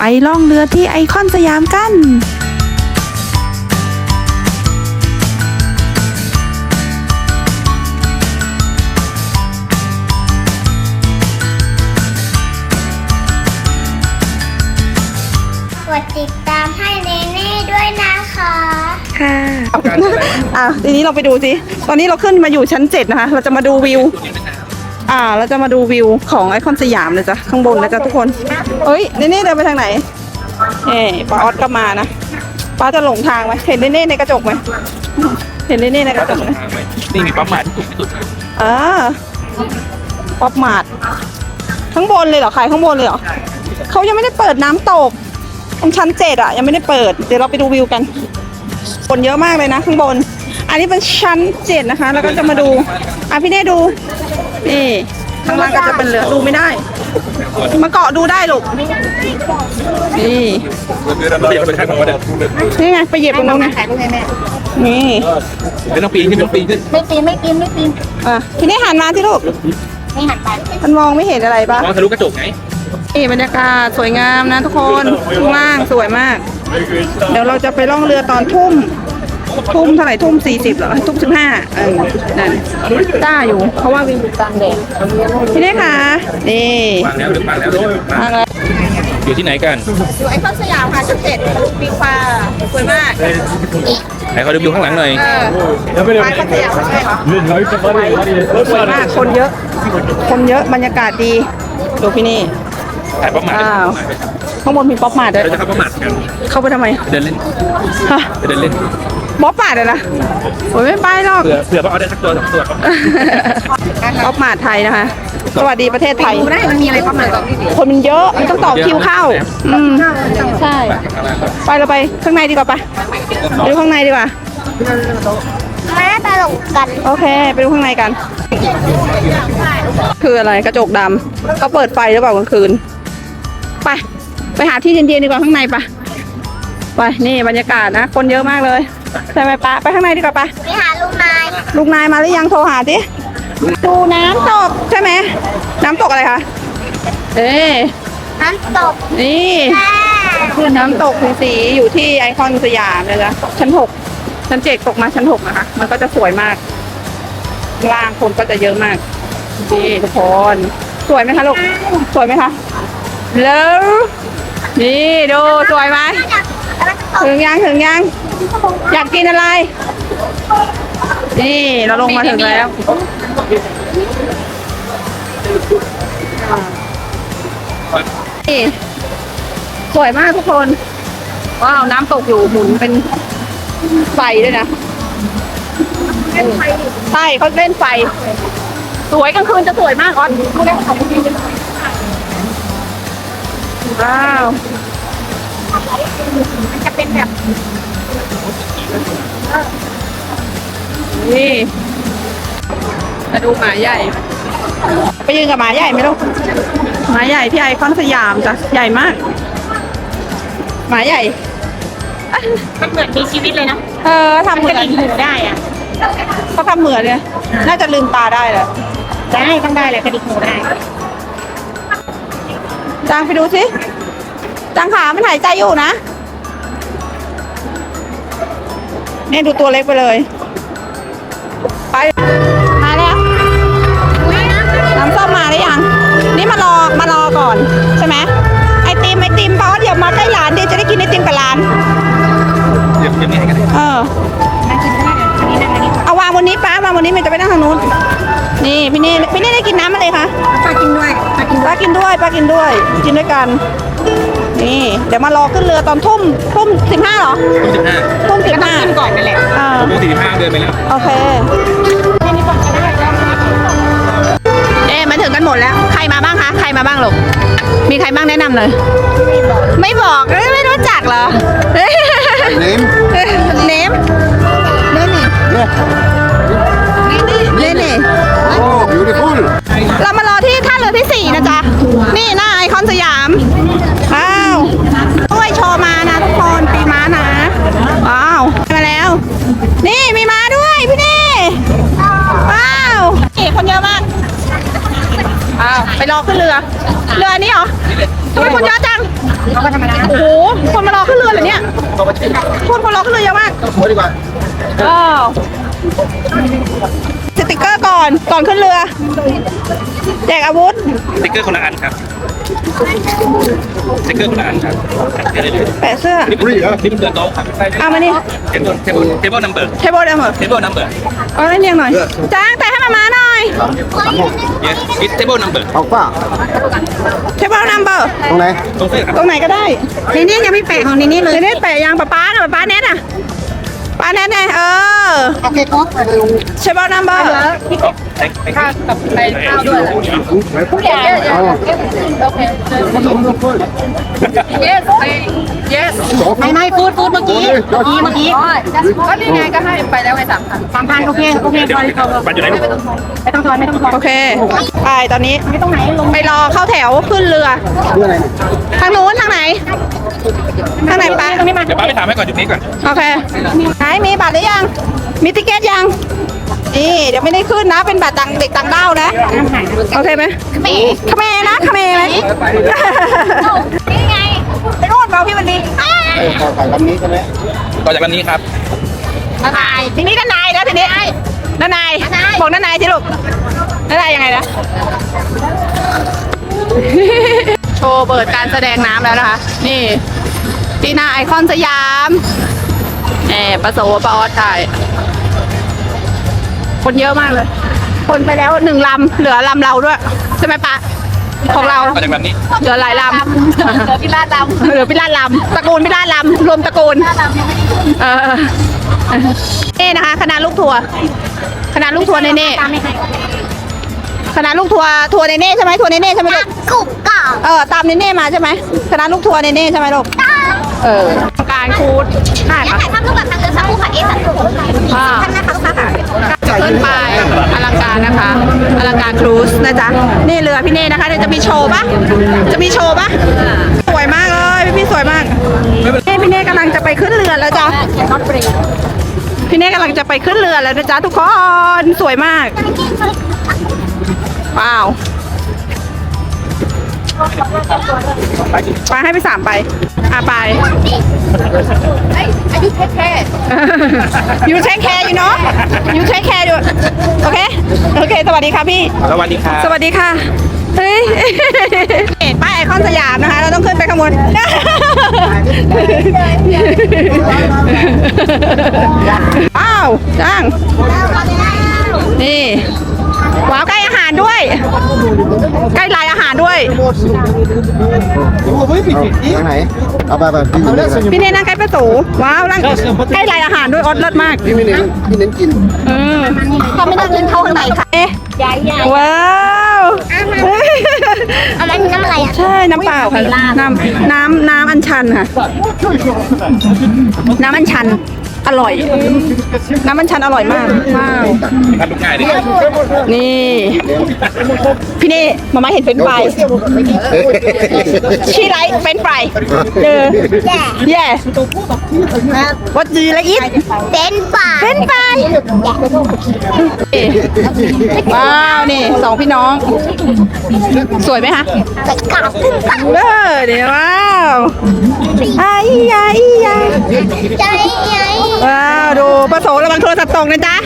ไปล่องเรือที่ไอคอนสยามกัน กดติดตามให้เนเน่ด้วยนะคะ ค่ะอะทีนี้เราไปดูสิ ตอนนี้เราขึ้นมาอยู่ชั้นเจ็ดนะคะ เราจะมาดูวิว อ่าเราจะมาดูวิวของไอคอนสยามนะจ๊ะข้างบนนะจ๊ะทุกคนเฮ้ยเนเน่เดินไปทางไหนเอ่ป้าออสก็มานะป้าจะหลงทางไหมเห็นเนเน่ในกระจกไหมเห็นเนเน่ในกระจกไหมนี่มีปั๊มหมาที่ถูกที่สุดอ่าป๊อปมาดข้างบนเลยเหรอขายข้างบนเลยเหรอเขายังไม่ได้เปิดน้ำตกตรงชั้นเจ็ดอะยังไม่ได้เปิด เดี๋ยวเราไปดูวิวกันคนเยอะมากเลยนะข้างบน อันนี้เป็นชั้นเจ็ดนะคะ แล้วก็จะมาดู อะพี่เน่ดู นี่ ข้างล่างก็จะเป็นเรือดูไม่ได้ มาเกาะดูได้ลูก นี่เราอยากไปถ่ายของว่าเด็กนี่ไงไปเหยียบตรงนู้นไงนี่เดี๋ยวต้องปีนขึ้นต้องปีนขึ้นไม่ปีนไม่ปีนไม่ปีนอะพี่เน่หันมาที่ลูกไม่หันไปมันมองไม่เห็นอะไรปะมองทะลุกระจกไงนี่บรรยากาศสวยงามนะทุกคนข้างล่างสวยมาก เดี๋ยวเราจะไปล่องเรือตอนทุ่ม ทุ่มเท่าไหร่ทุ่มสี่สิบเหรอ ทุ่มสิบห้าเออนั่นจ้าอยู่ เพราะว่าวิวอยู่กลางแดดพี่เน่ค่ะนี่วางแล้วเดี๋ยววางแล้วเดี๋ยววางมาแล้วอยู่ที่ไหนกัน อยู่ไอคอนสยามค่ะชั้นเจ็ดปีฟ้าสวยมากไหนเขาดูวิวข้างหลังหน่อยเออไอคอนสยามใช่เหรอสวยมากคนเยอะ คนเยอะบรรยากาศดีดูพี่นี่ถ่ายปั๊มหมาอ้าวข้างบนมีป๊อปมาด้วยเราจะเข้าปั๊มหมากัน เข้าไปทำไมไปเดินเล่นฮะไปเดินเล่น บ๊อบปาดอะนะโอ้ยไม่ไปหรอก เผื่อเผื่อว่าเอาได้สักตัวสองตัวบ๊อบมาดไทยนะคะ สวัสดีประเทศไทย ได้มันมีอะไรประมาณคนมันเยอะ มันต้องต่อคิวเข้า อืม ใช่ ไปเราไปข้างในดีกว่าปะไปดูข้างในดีกว่าแม่ตลกกันโอเค ไปดูข้างในกัน คืออะไรกระจกดำเขาเปิดไฟหรือเปล่ากลางคืน ไป ไปหาที่เย็นๆดีกว่าข้างในปะ ไปนี่บรรยากาศนะ คนเยอะมากเลยใช่ไหมปะไปข้างในดีกว่าปะไปหาลูกนายลูกนายมาหรือยังโทรหาดิดูน้ำตกใช่ไหมน้ำตกอะไรคะเอ๊ะน้ำตกนี่แม่คือน้ำตกสีสีอยู่ที่ไอคอนสยามเลยนะชั้นหกชั้นเจ็ดตกมาชั้นหกนะคะ มันก็จะสวยมากข้างล่างคนก็จะเยอะมากนี่ทุกคนสวยไหมคะลูกสวยไหมคะแล้วนี่ดูสวยไหมแล้วจะตก ถึงยังถึงยัง อยากกินอะไร นี่เราลงมาถึงแล้ว นี่สวยมากทุกคน ว้าว น้ำตกอยู่หมุนเป็นไฟด้วยนะใช่เขาเล่นไฟ สวยกลางคืนจะสวยมากออนว้าว มันจะเป็นแบบนี่มาดูหมาใหญ่ ไปยืนกับหมาใหญ่ไหมลูกหมาใหญ่ที่ไอคอนสยามจ้ะใหญ่มาก หมาใหญ่ มันเหมือนมีชีวิตเลยนะ เออทำเหมืกอระนดิ่งหูได้อะเขาทำเหมือนเนี่ยน่าจะลืมตาได้แหละได้ต้องได้เลยกระดิ่งหูได้จางไปดูสิ จางขามันหายใจอยู่นะเนี่ยดูตัวเล็กไปเลย ไป มาแล้วน้ำส้มมาหรือยัง นี่มารอมารอก่อน ใช่ไหมไอติมไอติมป้าออสเดี๋ยวมาใกล้ร้านเดี๋ยวจะได้กินไอติมกับร้านเดี๋ยวเดี๋ยวนี้ให้กันเออนั่งกินได้เลยอันนี้นั่งอันนี้ก่อนเอาวางบนนี้ป้าวางบนนี้มันจะไปนั่งทางนู้น นี่พี่เน่พี่เน่ได้กินน้ำอะไรคะป้ากินด้วยป้ากินป้ากินด้วยป้ากินด้วยกินด้วยกัน นี่เดี๋ยวมารอขึ้นเรือตอนทุ่มทุ่มสิบห้าเหรอทุ่มสิบห้าทุ่มสิบห้ากินก่อนนั่นแหละอ่าทุ่มสี่สิบห้าเดินไปแล้ว โอเคเอ๊ะมาถึงกันหมดแล้ว ใครมาบ้างคะ ใครมาบ้างลูก มีใครบ้างแนะนำเลย ไม่บอกเอ้ยไม่รู้จักเหรอเนมเนมเนนี่เนนี่โอ้ beautiful เรามา อขึ้นเรือเรือนี้เหรอทำไมคนเยอะจังเขาก็ธรรมดาโอ้โหคนมารอขึ้นเรือเหรอเนี่ยคนคนรอขึ้นเรือเยอะมากอ้าวสติกเกอร์ก่อนก่อนขึ้นเรือแจกอาวุธสติ๊กเกอร์คนละอันครับ สติ๊กเกอร์คนละอันครับเดี๋ยวเดี๋ยวแปะเสื้อ นี่เป็นนี่เป็นเดือนโต๊ะครับใช่เอามานี่ เทเบิลเทเบิลเทเบิลนัมเบอร์เทเบิลเดมเหรอเทเบิลนัมเบอร์ เอาให้เรียงหน่อย จ้างแต่ให้มาม้าหน่อย yes it's table number เอาป่ะเทเบิลนัมเบอร์ ตรงไหนตรงเสื้อครับ ตรงไหนก็ได้นี่นี่ยังไม่แปะของนี่นี่เลยเนทแปะยังป้าป้าน่ะป้าป้าเนทอะ ป้าเนทไงเออโอเคครบเทเบิลนัมเบอร์ ข้าวกับไข่ข้าวด้วยเอา yes yes ไม่ไม่ฟูดฟูดเมื่อกี้ เมื่อกี้ เมื่อกี้ก็นี่ไงก็ให้ไปแล้วไงสามพันสามพันโอเค โอเคเดี๋ยวพอเดี๋ยวปันอยู่ไหนลูกไม่ต้องทอนไม่ต้องทอนโอเค ไปตอนนี้ไม่ต้องไหนลงไปรอเข้าแถวขึ้นเรือเพื่ออะไรทางนู้นทางไหน ทางไหนป้าตรงนี้มา เดี๋ยวป้าไปถามให้ก่อนจุดนี้ก่อน โอเคไหนมีบัตรหรือยัง มีติเกตยัง นี่เดี๋ยวไม่ได้ขึ้นนะ เป็นบัตรต่างเด็กต่างด้าวนะ โอเคไหมขเมนะขเมไหมนี่ไง ไปรูดเปล่าพี่วันดีเออขอถ่ายลำนี้ใช่ไหมต่อจากวันนี้ครับนายทีนี้ด้านนายแล้วทีนี้ด้านนายบอกด้านนายสิลูกด้านนายยังไงนะ โชว์เปิดการแสดงน้ำแล้วนะคะ นี่ ที่หน้าไอคอนสยามแหมประโสปาออสถ่ายคนเยอะมากเลย คนไปแล้วหนึ่งลำ เหลือลำเราด้วย ใช่ไหมปะ ของเราต่อจากวันนี้เหลือหลายลำ เหลือพิลาดดเหลือพิราชลำตระกูลพิราชลำรวมตระกูลเออนี่นะคะคณะลูกทัวร์คณะลูกทัวร์เนเน่ตามไม่ให้คณะลูกทัวร์ทัวร์เนเน่ใช่ไหมทัวร์เนเน่ใช่ไหมลูก กุกก่อนเออตามเนเน่มาใช่ไหมคณะลูกทัวร์เนเน่ใช่ไหมลูก เออ การคูดได้แล้วค่ะถ่ายภาพร่วมกับทางเดินสายผู้ขับเอสัตว์ท่านนะคะลูกค้าค่ะขึ้นไปอลังการนะคะอลังการครูซนะจ๊ะนี่เรือพี่เน่นะคะเดี๋ยวจะมีโชว์ปะจะมีโชว์ปะสวยมากเลยพี่สวยมากนี่พี่เน่กำลังจะไปขึ้นเรือแล้วจ้ะพี่เน่กำลังจะไปขึ้นเรือแล้วนะจ๊ะทุกคนสวยมากว้าวไปให้ไปสามไป อะไปอายุแค่แค่ยูเทคแคร์อยู่เนาะยูเทคแคร์อยู่โอเคโอเค สวัสดีค่ะพี่ สวัสดีครับสวัสดีค่ะเฮ้ยเห็นป้ายไอคอนสยามนะคะ เราต้องขึ้นไปข้างบนว้าวจ้างนี่ว้าวใกล้อาหารด้วย ใกล้ลายอาหารด้วยทางไหน เอาไปไปพี่อยู่นี่นะพี่เนนั่งใกล้ประตูว้าวนั่งใกล้ลายอาหารด้วยออดเลิศมากพี่ไม่เน้นพี่เน้นกิน อืมเขาไม่ต้องเดินเข้าข้างในค่ะเอ๊ะใหญ่ ใหญ่ว้าวอะไรคือน้ำอะไรอะ ใช่น้ำเปล่าค่ะน้ำน้ำน้ำอัญชันค่ะ น้ำอัญชันอร่อย น้ำอัญชันอร่อยมากว้าวทำลูกง่ายดินี่ พี่เน่มาม่าเห็นเฟรนช์ฟรายชีไรเฟรนช์ฟรายเออแย่ yeah what do you like it เป็นป่าเฟรนช์ฟรายว้าว นี่สองพี่น้องสวยไหมคะไปกลับขึ้นกลับเออเดี๋ยวว้าวไอ้ยาอียาใจใหญ่ว้าว ดูประโสระวังโทรศัพท์ตกนะจ๊ะ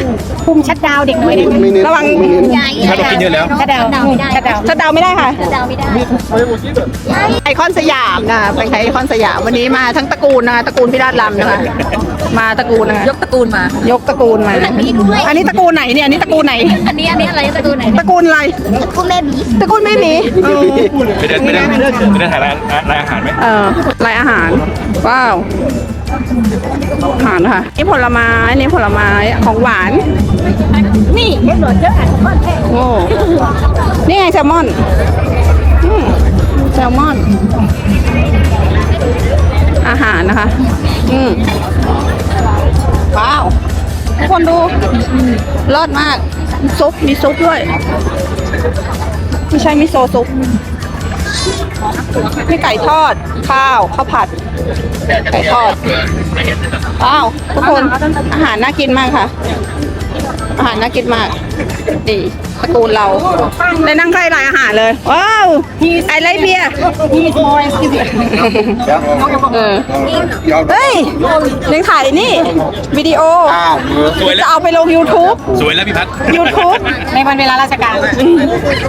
คุมชัดดาวเด็กน้อยได้ไหมไม่เน้นระวังไม่เน้นใหญ่ถ้าเรากินเยอะแล้วชัดดาวไม่ได้ชัดดาวชัดดาวน์ไม่ได้ค่ะชัดดาวไม่ได้ไอคอนสยามนะไปใช้ไอคอนสยามวันนี้มาทั้งตระกูลนะคะตระกูลพิราชลำนะคะมาตระกูลนะคะยกตระกูลมายกตระกูลมาอันนี้ตระกูลไหนเนี่ยอันนี้ตระกูลไหนอันนี้อันนี้อะไรตระกูลไหนตระกูลอะไรกูแม่บีตระกูลไม่มีเออไปเดินไปเดินไปเดินถ่ายร้านร้านอาหารไหมเออรายอาหารว้าว อาหารค่ะนี่ผลไม้นี่ผลไม้ของหวาน นี่เห็นหนวดเยอะอะโอ้นี่ไงแซลมอนแซลมอน อาหารนะคะ อืมว้าว ทุกคนดูรอดมาก ซุป มีซุปด้วย ไม่ใช่มิโซซุปมีไก่ทอด ข้าวข้าวผัด ไก่ทอด อ้าว ทุกคนอาหารน่ากินมากค่ะ อาหารน่ากินมาก ดี ตระกูลเราได้นั่งใกล้รายอาหารเลย ว้าว ไอไรเบียร์เออเดี๋ยวเฮ้ยยังถ่ายนี่ วิดีโออ้าวมือสวยแล้จะวเอาไปลง YouTube สวยแล้วพี่พัด YouTube ในวันเวลาราชการ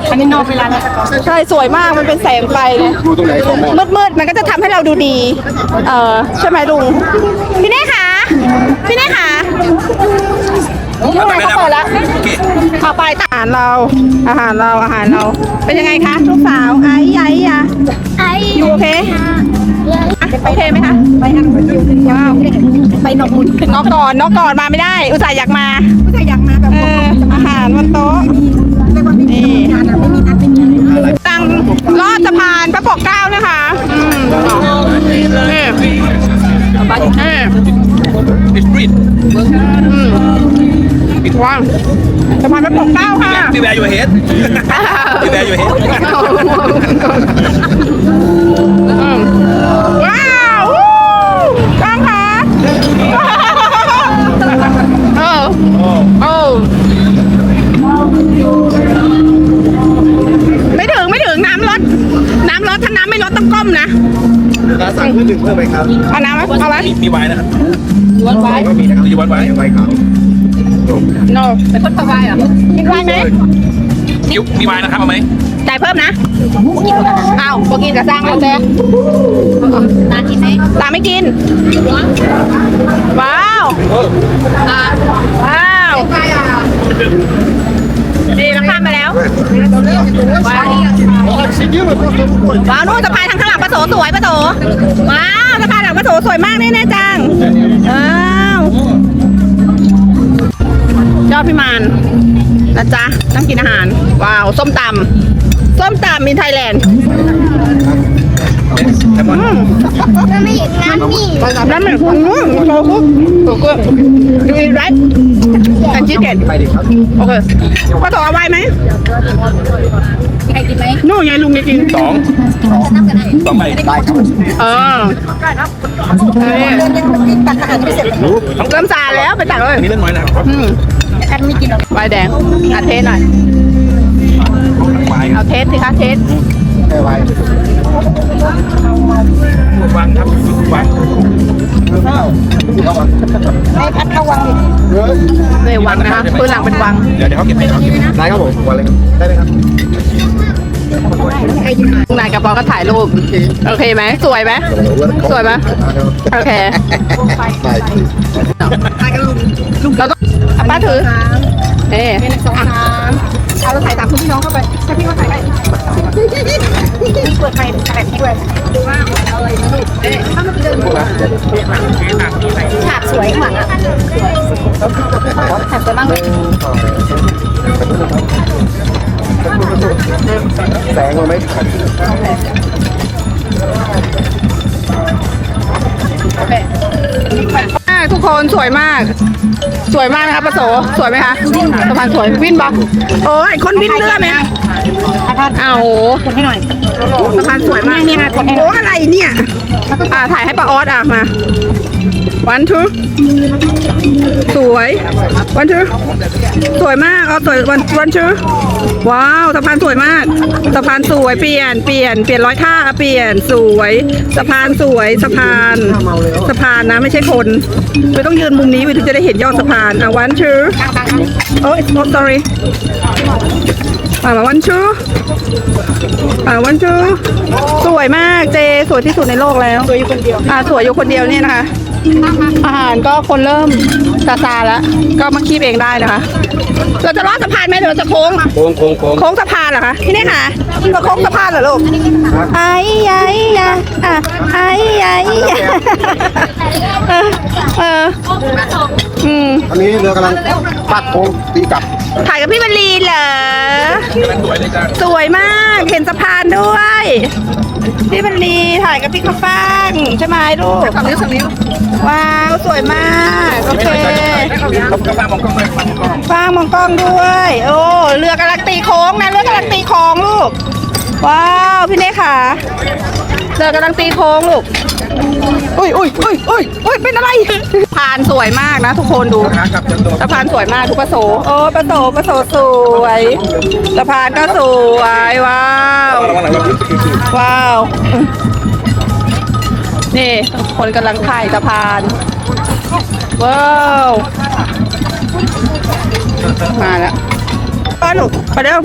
อันนี้นอกเวลาราชการใช่ สวยมากมันเป็นแสงไฟไงดูตรงไหนของมองมืดๆมันก็จะทำให้เราดูดี เออใช่ไหมลุง พี่เน่คะ พี่เน่คะลุงไหนเขาเปิดแล้วโอเคเข้าไปอาหารเรา อาหารเรา อาหารเรา เป็นยังไงคะลูกสาวไอ้ไอ้ยะไอ้อยู่โอเคอะโอเคไหมคะไปกันว้าวไปนอกมุนนอกก่อนนอกก่อนมาไม่ได้ อุตส่าห์อยากมาอุตส่าห์อยากมาแบบเอออาหารบนโต๊ะนี่ตั้งลอดสะพานพระปกเกล้านะคะอืมนี่ นี่ดิสตรีทว้าวสะพานพระปกเกล้าค่ะพี่แวร์อยู่เฮดพี่แวร์อยู่เฮดว้าววู้กล้องค่ะเออโอ้ไม่ถึงไม่ถึงน้ำลด น้ำลดถ้าน้ำไม่ลดต้องก้มนะร้านสั่งเพื่อนหนึ่งเพิ่มไหมครับ เอาน้ำไหมเอาไหมมีมีไวน์นะครับ วัดไว้ก็มีนะครับมีวัดไว้ไว้ครับโนเป็นคนสบายอะกินไว้ไหมมีมีไวน์นะครับเอาไหมจ่ายเพิ่มนะอ้าวพอกินกับสร้างแล้วแจ๊นานกินไหมตาไม่กิน ว้าวว้าวนี่เราข้ามมาแล้ว ว้าวว้าวนู่นสะพานทางข้างหลังปะโสสวยปะโสว้าวสะพานหลังปะ โสสวยมากแน่ๆจังอ้าวยอดพิมานนะจ๊ะนั่งกินอาหาร ว้าว ส้มตำส้มตำมีไทยแลนด์ แซลมอนมันไม่อีกน้ำนี่น้ำมันคุ้งโชกุ๊กโชกุ๊กดูอีไรอันชิคเก้นไปดิครับโอเคปะโสเอาไว้ไหมใครกินไหมนู่นไงลุงจะกิน สองสองใบได้ครับเออเอ้เริ่มซาแล้วไปตักเลยอันนี้เล่นน้อยนะครับอืมไวน์แดงอาเทสหน่อยไวน์เอาเทสสิคะเทสแค่ ไว้วางครับวางให้พัดระวังเฮ้ยเลยวังนะคะปืนหลังเป็นวัง เดี๋ยวเดี๋ยวเขาเก็บให้เขาเก็บให้ได้ครับผมวันเลยได้เลยครับ นายกับปอก็ถ่ายรูป โอเคไหม สวยไหม สวยไหมโอเคได้เราต้องอะป้าถือเอ๊ะเอาเราถ่ายตามคุณพี่น้องเข้าไปถ้าพี่ก็ถ่ายได้เปิดไฟถ่ายด้วยว่าอะไรนะลูกเอ๊ะถ้ามันเดินฉากสวยข้างหลังอะฉากสวยมากเลย แสงมันไม่อะทุกคนสวยมาก สวยมากนะคะปะโสสวยไหมคะสะพานสวยวินบอกโอ้ยคนวินเลือดไหมอ้าวโหกดให้หน่อยสะพานสวยมากนี่นะโอ้อะไรเนี่ยอ่าถ่ายให้ป้าออสอะมา วันทูสวยวันทูสวยมากเอาสวยวันวันทูว้าวสะพานสวยมากสะพานสวยเปลี่ยนเปลี่ยนเปลี่ยนร้อยท่าเปลี่ยนสวยสะพานสวยสะพานสะพานนะไม่ใช่คนไม่ต้องยืนมุมนี้วิถึงจะได้เห็นยอดสะพานอะวันทูโอ้ย oh sorry อ่าวันทูอ่าวันทูสวยมากเจสวยที่สุดในโลกแล้วสวยอยู่คนเดียวอ่าสวยอยู่คนเดียวเนี่ยนะคะ อาหารก็คนเริ่มซาซาแล้ว ก็มาคีบเองได้นะคะ เราจะลอดสะพานไหมหรือเราจะโค้ง โค้งโค้งโค้งโค้งสะพานเหรอคะที่นี่ค่ะเราโค้งสะพานเหรอลูกไอ้ไอ้ยะอะไอ้ไอ้ยะเออเอออืมอันนี้เรือกำลังปัดโค้งตีกลับถ่ายกับพี่บรรลีเหรอกำลังสวยเลยจ้าสวยมากเห็นสะพานด้วย พี่บันลีถ่ายกับพี่ข้าวฟ่างใช่ไหมลูกสามนิ้วสามนิ้วว้าวสวยมากโอเคเขากำลังมองกล้องเลยมองกล้องฟ้างมองกล้องด้วย โอ้เรือกำลังตีโค้งนะเรือกำลังตีโค้งลูก ว้าวพี่เน่ค่ะ เรือกำลังตีโค้งลูก อุ้ยอุ้ยอุ้ยอุ้ยอุ้ยเป็นอะไรสะพานสวยมากนะทุกคนดูครับจำตัวสะพานสวยมากทุกประโสโอ้ประโสประโสสวยสะพานก็สวยว้าว ว้าว นี่คนกำลังถ่ายสะพาน ว้าว มาแล้วป้าหนูไปเร็ว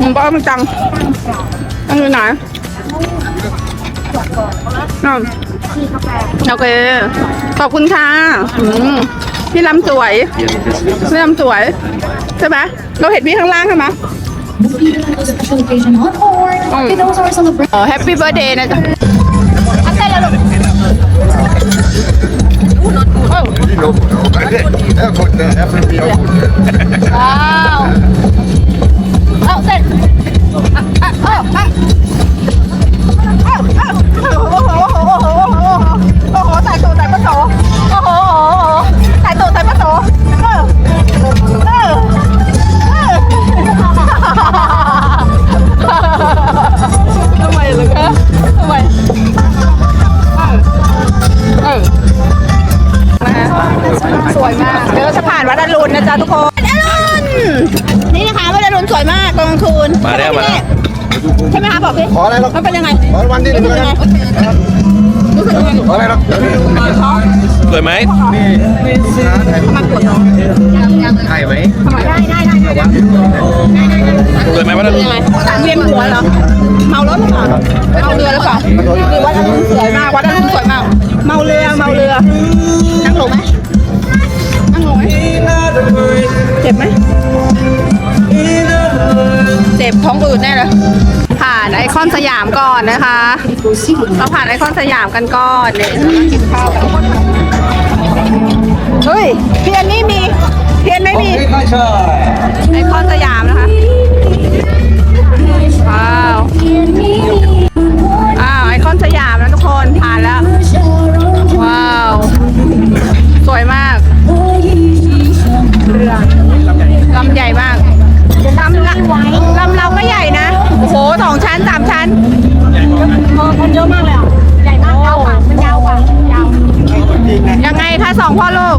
มึงป้ามันจังตั้งอยู่ไหน นั่นโอเค ขอบคุณค่ะอืมพี่ลำสวยพี่ลำสวย ใช่ไหมเราเห็นพี่ข้างล่างใช่ไหม There's a special occasion on board. Okay, those are celebrations. เออแฮปปี้เบ t ร์ a เดย์นะจ๊ะอันเต้นแล้วลูกที่ลงแล้วคนเนี่ยแอฟริกาว้าวเอาเสร็จอะอะเอาอะเอา วยมาก เดี๋ยวเราจะผ่านวัดอรุณนะจ๊ะทุกคนวัดอรุณนี่นะคะวัดอรุณสวยมากตอนกลางคืนมาแล้วมาแล้ว ใช่ไหมคะบอกพี่ขออะไรหรอก มันเป็นยังไงขอวันที่หนึ่งรู้เลสึกยยังไงรู้สึกยังไงขออะไรหรอกสวยไหมมันปวดท้องถ่ายไหมได้ได้ได้ได้สวยไหมวะนั่นยังไงเวียนหัวเหรอเมารถหรือเปล่าเมาเรือหรือเปล่าหรือวัดอรุณสวยมากวัดอรุณสวยมาก เมาเรือเมาเรือนั่งลงไหม นั่งลงไหมเจ็บไหมเจ็บท้องอืดแน่เลยผ่านไอคอนสยามก่อนนะคะ เราผ่านไอคอนสยามกันก่อนเนี่ยกินข้าวกันเฮ้ยเพียนนี่มีเพียนไม่มีไอคอนสยามนะคะว้าวอ้าวไอคอนสยามนะทุกคนผ่านแล้ว ว้าว สวยมาก ลำใหญ่มากลำละลำเราก็ใหญ่นะ โอ้โหสองชั้นสามชั้นคนเยอะมากเลยอะ ใหญ่มากยาวกว่ามันยาวกว่ายาวยังไงคะสองพ่อลูก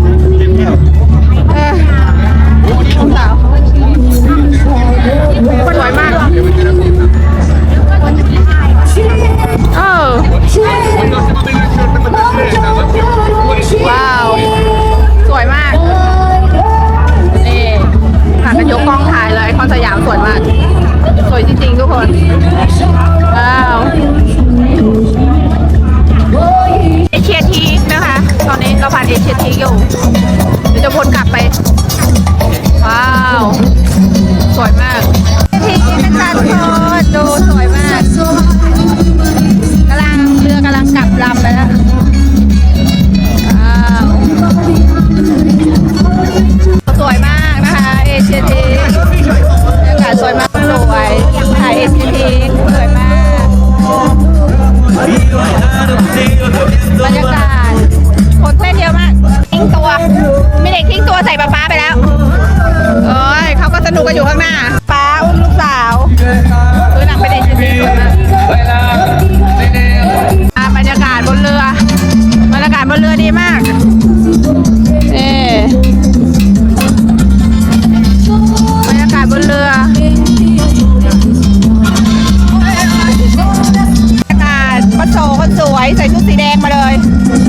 งมาเลย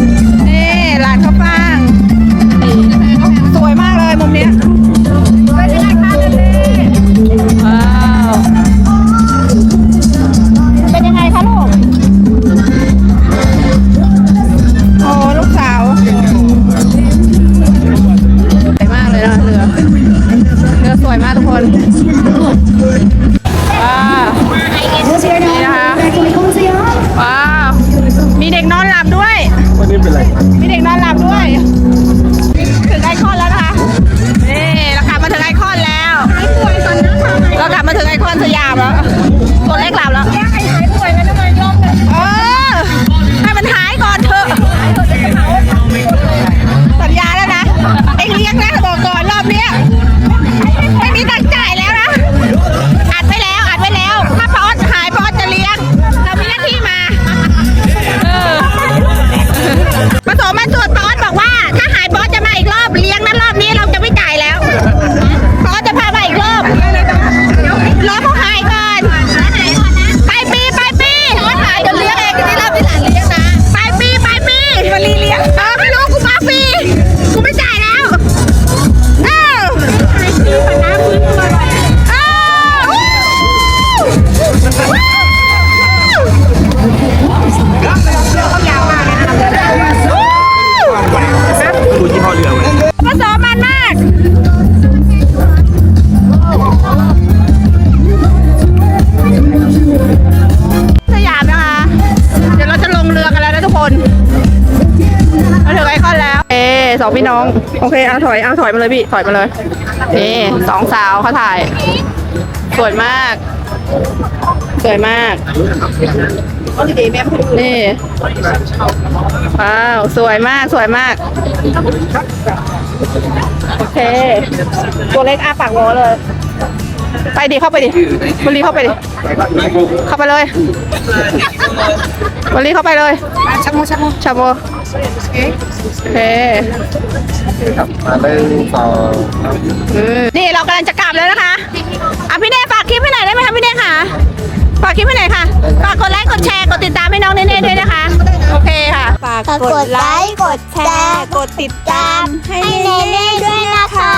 我来。 พี่น้อง โอเคเอาถอยเอาถอยมาเลยพี่ถอยมาเลยนี่สองสาวเขาถ่าย สวยมาก สวยมากนี่ว้าวสวยมากสวยมาก โอเค ตัวเล็กอาปากโงเลย ไปดิเข้าไปดิบรีเข้าไปดิ เข้าไปเลยบรีเข้าไปเลยชักโมชักโมชาโบ โอเคมาเรื่อต่อนี่เรากำลังจะกลับแล้วนะคะอะพี่เน่ฝากคลิปให้หน่อยได้ไหมคะพี่เน่ค่ะ ฝากคลิปให้หน่อยค่ะ ฝากกดไลค์กดแชร์กดติดตามให้น้องเน่ๆด้วยนะคะ โอเคค่ะ ฝากกดไลค์ กดแชร์ กดติดตามให้เนเน่ด้วยนะคะ